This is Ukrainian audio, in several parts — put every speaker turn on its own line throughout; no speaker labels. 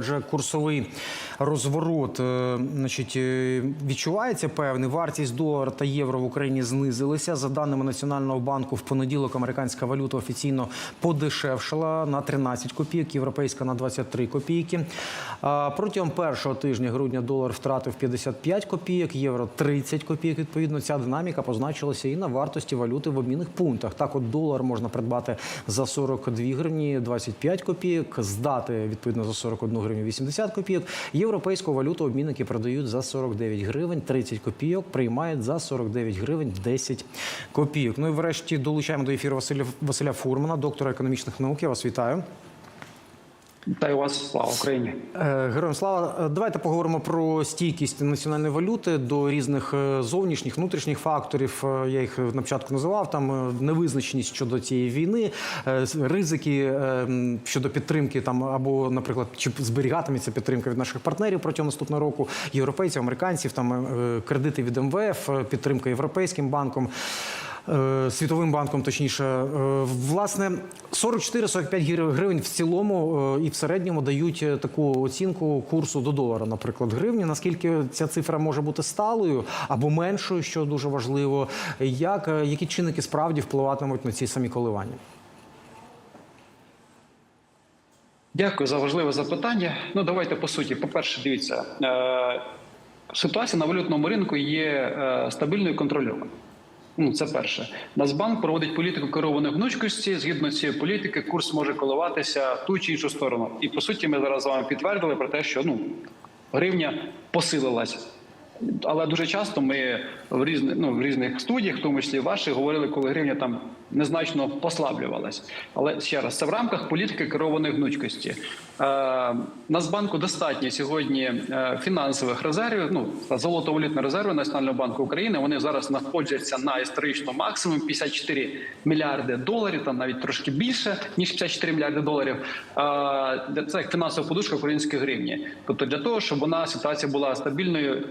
адже курсовий розворот е, значить, е, відчувається певний. Вартість долара та євро в Україні знизилися. За даними Національного банку, в понеділок американська валюта офіційно подешевшала на 13 копійок, європейська на 23 копійки. Протягом першого тижня грудня долар втратив 55 копійок, євро 30 копійок. Відповідно, ця динаміка позначилася і на вартості валюти в обмінних пунктах. Так, от долар можна придбати за 42 гривні 25 копійок, здати відповідно за 41 гривню 80 копійок. Європейську валюту обмінники продають за 49 гривень 30 копійок, приймають за 49 гривень 10 копійок. Ну і врешті долучаємо до ефіру Василя Василя Фурмана, доктора економічних наук. Я вас вітаю.
Та й вас слава Україні.
Е, Героям слава. Е, Давайте поговоримо про стійкість національної валюти до різних е, зовнішніх, внутрішніх факторів. Я їх на початку називав. Там невизначеність щодо цієї війни, ризики щодо підтримки там або, наприклад, чи зберігатиметься підтримка від наших партнерів протягом наступного року, європейців, американців, там кредити від МВФ, підтримка європейським банком. Е, Світовим банком, точніше, Е, власне, 44-45 гривень в цілому е, і в середньому дають таку оцінку курсу до долара, наприклад, гривні. Наскільки ця цифра може бути сталою або меншою, що дуже важливо, як які чинники справді впливатимуть на ці самі коливання?
Дякую за важливе запитання. Ну давайте по суті. По перше, дивіться ситуація на валютному ринку є стабільною і контрольованою. Ну, це перше. Нацбанк проводить політику керованої гнучкості. Згідно цієї політики, курс може коливатися ту чи іншу сторону. І по суті, ми зараз з вами підтвердили про те, що ну гривня посилилась. Але дуже часто ми в різних ну, в різних студіях, в тому числі ваші, говорили, коли гривня там незначно послаблювалась. Але ще раз, це в рамках політики керованої гнучкості. Е, Нацбанку достатньо сьогодні е, фінансових резервів. Ну золотовалютні резерви Національного банку України. Вони зараз знаходяться на історичному максимумі 54 мільярди доларів, там навіть трошки більше ніж 54 мільярди доларів. Е, Це як фінансова подушка української гривні. Тобто для того, щоб вона ситуація була стабільною,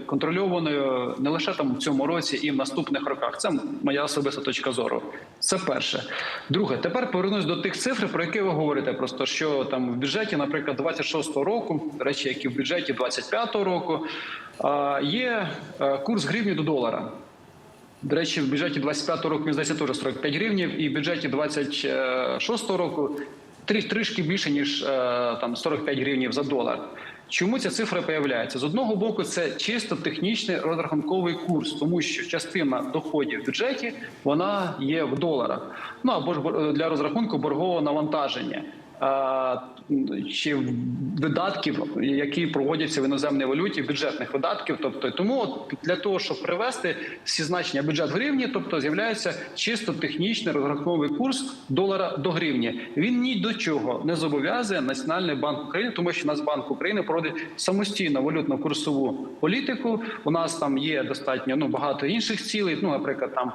контрольованою не лише там в цьому році і в наступних роках. Це моя особиста точка зору. Це перше. Друге, тепер повернусь до тих цифр, про які ви говорите. Просто що там в бюджеті, наприклад, 26-го року, речі, які в бюджеті 25-го року, є е, курс гривні до долара. До речі, в бюджеті 25-го року він здається теж 45 гривнів, і в бюджеті 26-го року трі- трішки більше ніж е, там 45 гривнів за долар. Чому ця цифра появляється? З одного боку, це чисто технічний розрахунковий курс, тому що частина доходів в бюджеті вона є в доларах. Ну або ж бор- для розрахунку боргового навантаження. Чи видатків, які проводяться в іноземній валюті, бюджетних видатків, тобто тому, от для того, щоб привести всі значення бюджет в гривні, тобто з'являється чисто технічний розрахунковий курс долара до гривні. Він ні до чого не зобов'язує Національний банк України, тому що Нацбанк України проводить самостійно валютно курсову політику. У нас там є достатньо ну багато інших цілей. Ну, наприклад, там.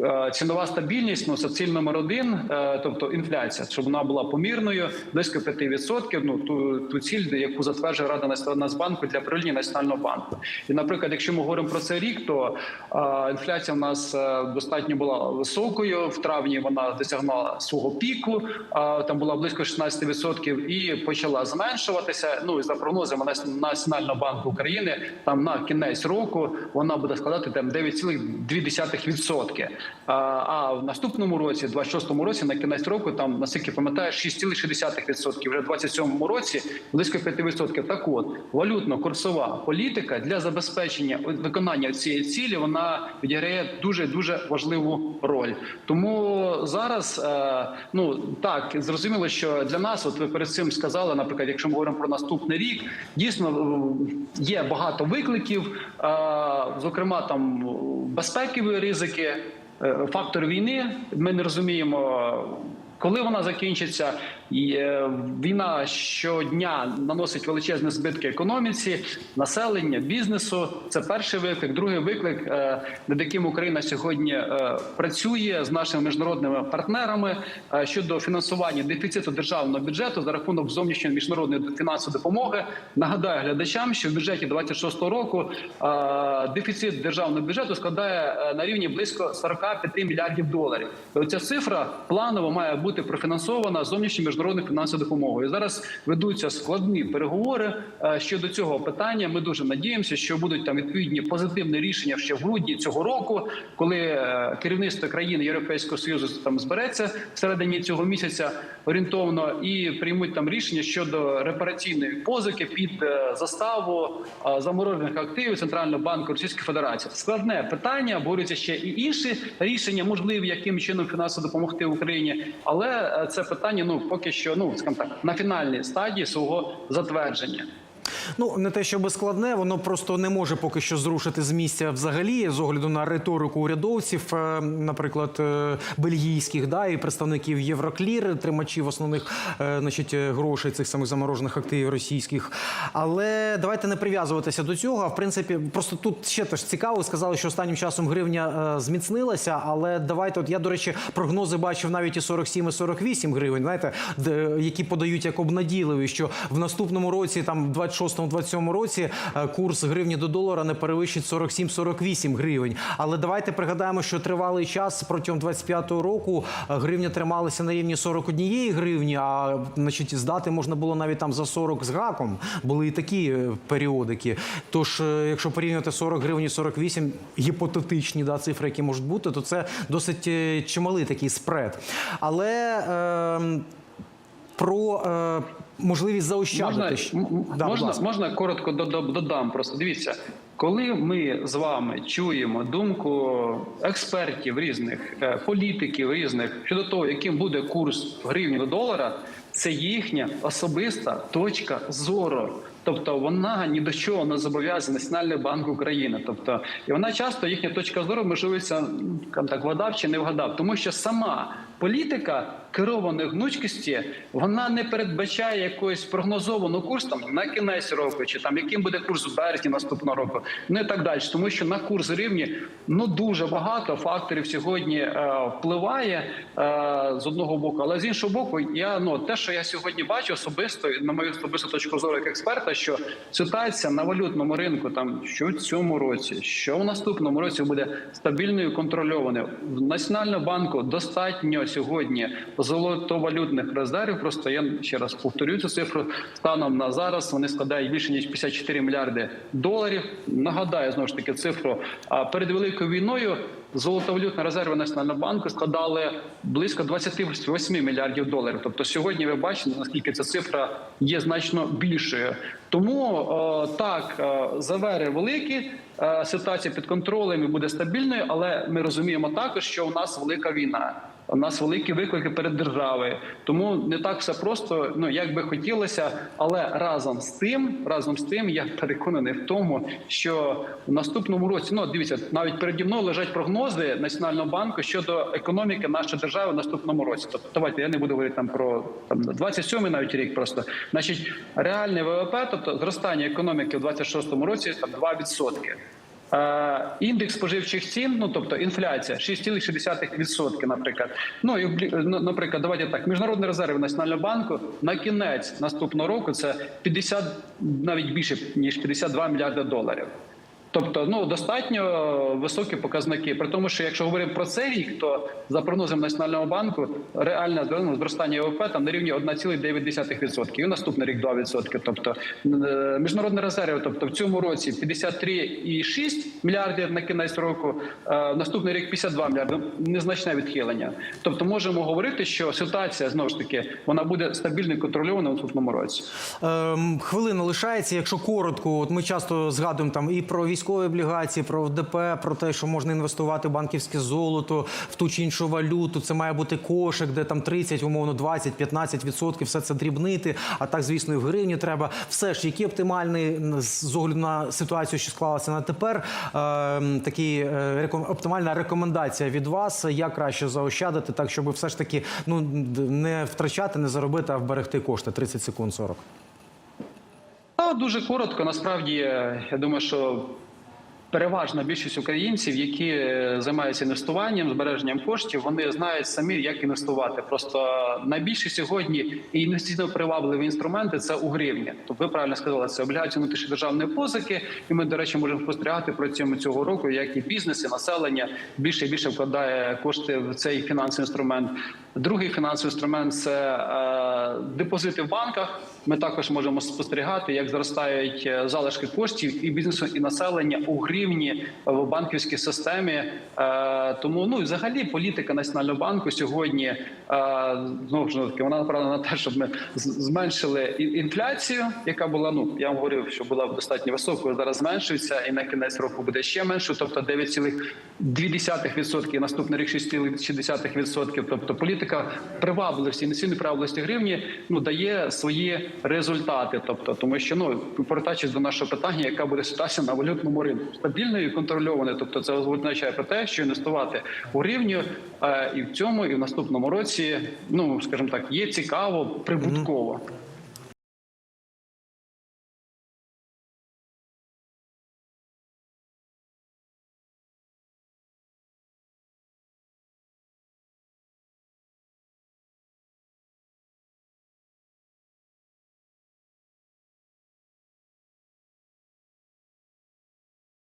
Е, Цінова стабільність, ну це ціль номер е, тобто інфляція, щоб вона була помірною, близько 5%, Ну ту, ту ціль, яку затверджує Рада Нацбанку для правління Національного банку. І, наприклад, якщо ми говоримо про цей рік, то е, інфляція в нас достатньо була високою. В травні вона досягнула свого піку, е, там була близько 16% і почала зменшуватися. Ну і за прогнозами Нац- Національного банку України, там на кінець року вона буде складати там 9,2%. А, в наступному році, 26-му році, на кінець року, там наскільки пам'ятаю, 6,6%. Вже в 27-му році близько 5%. Так от валютно-курсова політика для забезпечення виконання цієї цілі вона відіграє дуже дуже важливу роль. Тому зараз е, ну так зрозуміло, що для нас, от ви перед цим сказали, наприклад, якщо ми говоримо про наступний рік, дійсно е, є багато викликів, е, зокрема там безпекові ризики. Е, Фактор війни ми не розуміємо, коли вона закінчиться. Е, Війна щодня наносить величезні збитки економіці, населення, бізнесу. Це перший виклик. Другий виклик, е, над яким Україна сьогодні е, працює з нашими міжнародними партнерами щодо фінансування дефіциту державного бюджету за рахунок зовнішньої міжнародної фінансової допомоги. Нагадаю глядачам, що в бюджеті 26-го року дефіцит державного бюджету складає на рівні близько 45 мільярдів доларів. І Оця цифра планово має бути профінансована зовнішньою міжнародною міжнародною фінансовою допомогою. Зараз ведуться складні переговори е, щодо цього питання. Ми дуже надіємося, що будуть там відповідні позитивні рішення ще в грудні цього року, коли е, керівництво країни Європейського союзу там збереться всередині цього місяця орієнтовно і приймуть там рішення щодо репараційної позики під е, заставу заморожених активів Центрального банку Російської Федерації. Складне питання, борються ще і інші рішення, можливі яким чином фінансово допомогти Україні, але це питання ну поки що ну скажімо так на фінальній стадії свого затвердження.
Ну не те, щоб складне, воно просто не може поки що зрушити з місця взагалі з огляду на риторику урядовців, е, наприклад, е, бельгійських, да і представників Євроклір, тримачів основних е, значить, грошей цих самих заморожених активів російських. Але давайте не прив'язуватися до цього. А в принципі, просто тут ще теж цікаво. Сказали, що останнім часом гривня зміцнилася. Але давайте, от я до речі, прогнози бачив навіть і 47, і 48 гривень. Знаєте, які подають як обнадійливі, що в наступному році, там 26-27 році, е, курс гривні до долара не перевищить 47-48 гривень. Але давайте пригадаємо, що тривалий час протягом 25-го року е, гривня трималася на рівні 41 гривні, а значить здати можна було навіть там за 40 з гаком. Були і такі е, періодики. Тож, якщо порівнювати 40 гривень і 48, гіпотетичні да, цифри, які можуть бути, то це досить чималий такий спред. Але е, про можливість заощадити.
Можна,
Да,
можна, можна коротко додам-. Просто дивіться, коли ми з вами чуємо думку експертів різних, е, політиків різних щодо того, яким буде курс гривні до долара, це їхня особиста точка зору. Тобто вона ні до чого не зобов'язана Національний банк України. Тобто, і вона часто їхня точка зору можливиться м, скажімо так вгадав чи не вгадав, тому що сама політика керованої гнучкості вона не передбачає якоїсь прогнозовану курс там на кінець року, чи там яким буде курс в березні наступного року, ну і так далі. Тому що на курс гривні ну дуже багато факторів сьогодні е, впливає е, з одного боку, але з іншого боку, я ну те, що я сьогодні бачу особисто, на мою особисту точку зору як експерта, що ситуація на валютному ринку, там що в цьому році, що в наступному році буде стабільною контрольованою. В Національному банку достатньо сьогодні золотовалютних резервів. Просто я ще раз повторю цю цифру. Станом на зараз вони складають більше ніж 54 мільярди доларів. Нагадаю знову ж таки цифру. Перед великою війною золотовалютні резерви Національного банку складали близько 28 мільярдів доларів. Тобто сьогодні ви бачите наскільки ця цифра є значно більшою. Тому е, так е, завери великі. е, Ситуація під контролем і буде стабільною, але ми розуміємо також, що у нас велика війна. У нас великі виклики перед державою, тому не так все просто. Ну як би хотілося, але разом з тим, разом з тим, я переконаний в тому, що в наступному році ну дивіться, навіть переді мною лежать прогнози Національного банку щодо економіки нашої держави в наступному році. Тобто, давайте я не буду говорити там про там 27-й навіть рік. Просто значить, реальний ВВП, тобто зростання економіки в 26-му році там 2%. Індекс споживчих цін, ну тобто інфляція 6,6%, наприклад. Ну і ну, наприклад, давайте так. Міжнародні резерви Національного банку на кінець наступного року це 50, навіть більше ніж 52 мільярди доларів. Тобто, ну достатньо високі показники. При тому, що якщо говоримо про цей рік, то за прогнозами Національного банку реальне зростання ВВП там на рівні 1,9%. І наступний рік 2%. Тобто е, міжнародні резерви, тобто в цьому році 53,6 мільярдів на кінець року, е, наступний рік 52 мільярди. Незначне відхилення. Тобто, можемо говорити, що ситуація знову ж таки вона буде стабільно контрольована в наступному році.
Ем, хвилина лишається. Якщо коротко, от ми часто згадуємо там і про військові облігації, про ОДП, про те, що можна інвестувати в банківське золото, в ту чи іншу валюту. Це має бути кошик, де там 30, умовно 20, 15 відсотків. Все це дрібнити. А так, звісно, і в гривні треба. Все ж, який оптимальний м, з огляду на ситуацію, що склалася на тепер, ем, такий е, оптимальна рекомендація від вас, як краще заощадити, так щоб все ж таки ну не втрачати, не заробити, а вберегти кошти. 30 секунд 40.
Дуже коротко. Насправді я думаю, що переважна більшість українців, які е, займаються інвестуванням, збереженням коштів, вони знають самі, як інвестувати. Просто найбільше сьогодні інвестиційно привабливі інструменти це у гривні. Тобто ви правильно сказали, це облігації внутрішньої державної позики. І ми, до речі, можемо спостерігати протягом цього року, як і бізнес, і населення більше і більше вкладає кошти в цей фінансовий інструмент. Другий фінансовий інструмент це депозити в банках. Ми також можемо спостерігати, як зростають е, залишки коштів і бізнесу, і населення у гривні в банківській системі. Е, Тому ну і взагалі політика національного банку сьогодні е, знову ж таки вона направлена на те, щоб ми зменшили інфляцію, яка була ну я вам говорив, що була достатньо високою. Зараз зменшується, і на кінець року буде ще менше, тобто 9,2%, і наступний рік 6,6%. Тобто політика привабливості інвестиційної привабливості гривні ну дає свої результати. Тобто, тому що ну повертаючись до нашого питання, яка буде ситуація на валютному ринку стабільною і контрольованою. Тобто, це означає про те, що інвестувати у рівню е, і в цьому, і в наступному році, ну скажімо так, є цікаво, прибутково.